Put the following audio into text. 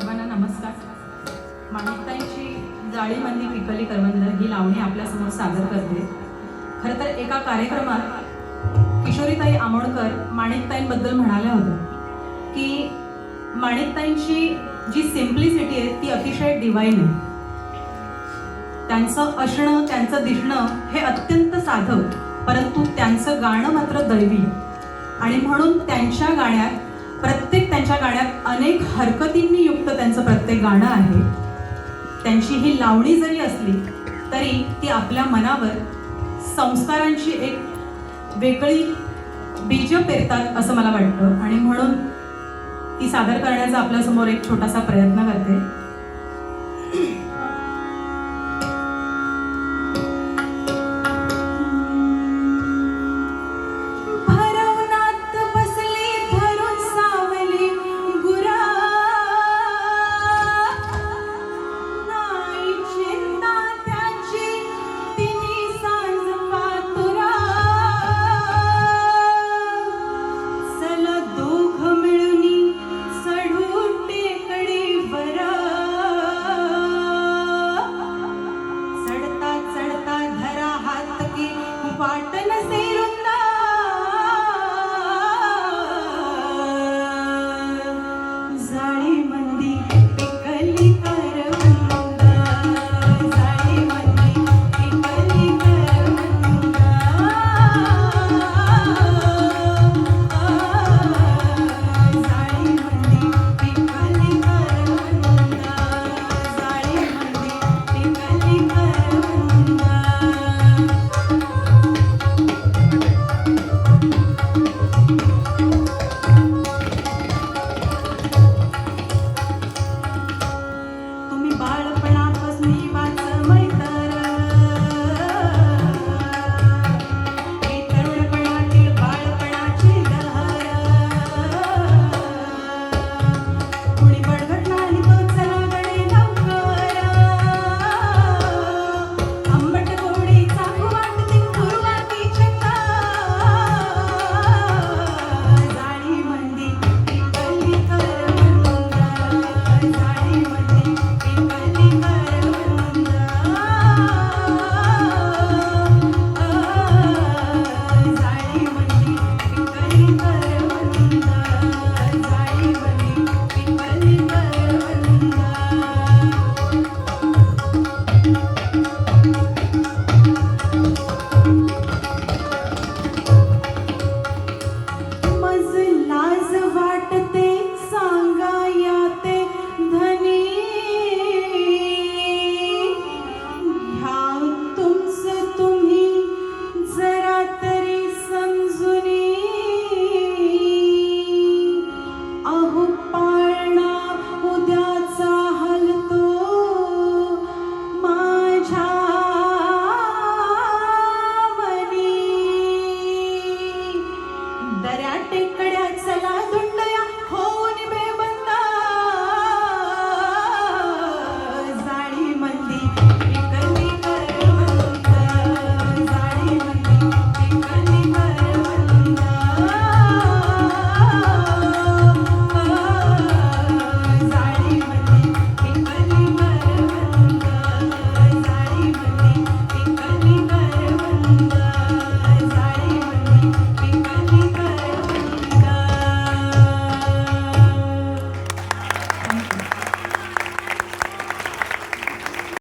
सर्वांना नमस्कार. माणिकताईंची जाळीबंदी पिकली करवंद ही लावणी आपल्यासमोर सादर करते. खरं तर एका कार्यक्रमात किशोरीताई आमोणकर माणिकताईंबद्दल म्हणाल्या होत्या की माणिकताईंची जी सिम्प्लिसिटी आहे ती अतिशय डिवाईन आहे. त्यांचं असणं त्यांचं दिसणं हे अत्यंत साधं परंतु त्यांचं गाणं मात्र दैवी. आणि म्हणून त्यांच्या गाण्यात प्रत्येक त्यांच्या गाण्यात अनेक हरकतींनी युक्त त्यांचं प्रत्येक गाणं आहे. त्यांची ही लावणी जरी असली तरी ती आपल्या मनावर संस्कारांची एक वेगळी बीज पेरतात असं मला वाटतं. आणि म्हणून ती सादर करण्याचा आपल्यासमोर एक छोटासा प्रयत्न करते. కట్టెక్కడ చలాదుండ